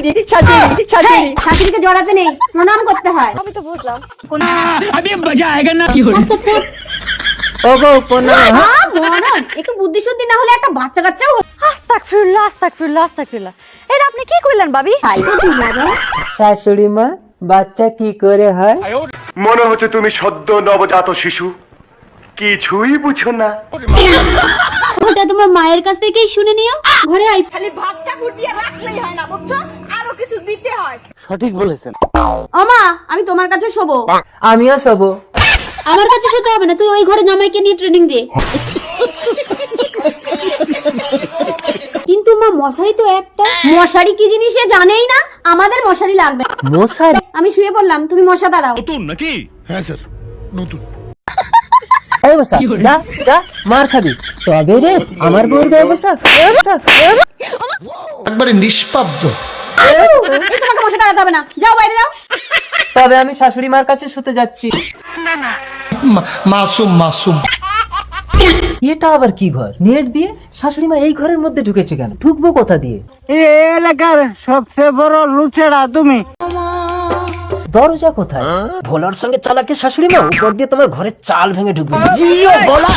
হ্যাঁ, হ্যাঁ, জড়াতে নেই প্রণাম করতে হয়। আমি তো বুঝলাম। কোন আমি না কি হলো? প্রণাম হ্যাঁ, হ্যাঁ? একটু না হলে একটা বাচ্চা আস্তাগফিরুল্লাহ আস্তাগফিরুল্লাহ আস্তাগফিরুল্লাহ। আপনি কি কইলেন শাশুড়ি মা বাচ্চা কি করে হয়? মনে হচ্ছে তুমি সদ্য নবজাত শিশু। কিছুই বুঝো না। ওটা তোমার মায়ের কাছ থেকেই শুনে নিও। ঘরে আই খালি ভাতটা গুটিয়ে রাখলেই হয় না বুঝছ? কিছু দিতে হয়। ওমা আমি তোমার কাছে শোবো। আমিও শোবো। আমার কাছে শুতে হবে না তুই ওই ঘরে জামাইকে নিয়ে ট্রেনিং দে। কিন্তু মা মশারি তো একটা। মশারি কি জিনিস সে জানেই না? আমাদের মশারি লাগবে। মশারি? আমি শুয়ে পড়লাম তুমি মশা দাঁড়াও। নতুন নাকি? হ্যাঁ স্যার নতুন। এই বসা যা যা মার খাবি। তবে রে আমার বউর গায়ে বসা এ এ। একবারে নিষ্পাব্দ। তোমাকে মশা দাঁড়াতে হবে না। যাও বাইরে যাও। তবে আমি শাশুড়ি মার কাছে শুতে যাচ্ছি। মাসুম মাসুম। এটা আবার কি ঘর? নেট দিয়ে শাশুড়ি মা এই ঘরের মধ্যে ঢুকেছে কেন? ঢুকবো কোথা দিয়ে? এলাকার সবচেয়ে বড় লুচেরা তুমি। দরজা কোথায়? ভোলার সঙ্গে চালাকে শাশুড়ি মা উপর দিয়ে তোমার ঘরের চাল ভেঙে ঢুকবে। জিও ভোলা